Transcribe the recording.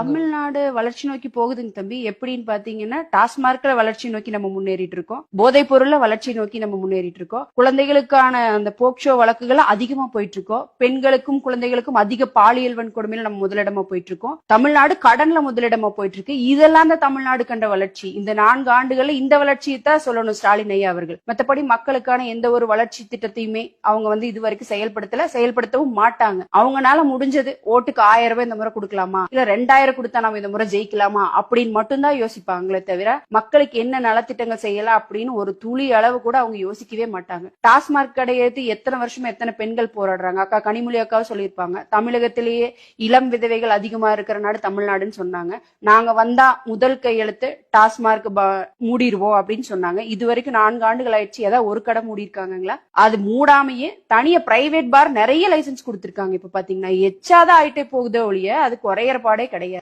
தமிழ்நாடு வளர்ச்சி நோக்கி போகுதுங்க தம்பி. எப்படின்னு பாத்தீங்கன்னா டாஸ்மார்க்ல வளர்ச்சி நோக்கி நம்ம முன்னேறிட்டு இருக்கோம். போதைப் பொருள்ல வளர்ச்சி நோக்கி நம்ம முன்னேறிட்டு இருக்கோம். குழந்தைகளுக்கான அந்த போக்ஷோ வழக்குகள் அதிகமா போயிட்டு இருக்கோம். பெண்களுக்கும் குழந்தைகளுக்கும் அதிக பாலியல் வன்கொடுமையில நம்ம முதலிடமா போயிட்டு இருக்கோம். தமிழ்நாடு கடன்ல முதலிடமா போயிட்டு இருக்கு. இதெல்லாம் தான் தமிழ்நாடு கண்ட வளர்ச்சி. இந்த நான்கு ஆண்டுகள்ல இந்த வளர்ச்சியை தான் சொல்லணும் ஸ்டாலின் ஐயா அவர்கள். மத்தபடி மக்களுக்கான எந்த ஒரு வளர்ச்சி திட்டத்தையுமே அவங்க வந்து இது வரைக்கும் செயல்படுத்தல. செயல்படுத்தவும் மாட்டாங்க. அவங்கனால முடிஞ்சது ஓட்டுக்கு ஆயிரம் ரூபாய் இந்த முறை கொடுக்கலாமா? இல்ல ரெண்டாயிரம் கொடுத்தா நம்ம இந்த முறை ஜெயிக்கலாமா அப்படின்னு மட்டும்தான் யோசிப்பாங்களே தவிர மக்களுக்கு என்ன நலத்திட்டங்கள் செய்யலாம் அப்படின்னு ஒரு துளி அளவு கூட அவங்க யோசிக்கவே மாட்டாங்க. டாஸ்மார்க் கடையை எடுத்து எத்தனை வருஷமா எத்தனை பெண்கள் போராடுறாங்க? அக்கா கனிமொழி அக்காவும் சொல்லியிருப்பாங்க தமிழகத்திலேயே இளம் விதவைகள் அதிகமா இருக்கிற நாடு தமிழ்நாடுன்னு சொன்னாங்க. நாங்க வந்தா முதல் கையெழுத்து டாஸ்மார்க் மூடிடுவோம் அப்படின்னு சொன்னாங்க. இது வரைக்கும் நான்கு ஆண்டுகள் ஆயிடுச்சு. ஏதாவது ஒரு கடை மூடி இருக்காங்களா அது மூடாமையே தனியா பிரைவேட் பார் நிறைய லைசென்ஸ் கொடுத்துருக்காங்க. இப்ப பாத்தீங்கன்னா எச்சாதான் ஆயிட்டே போகுதோ ஒழிய அது குறையற பாடே கிடையாது.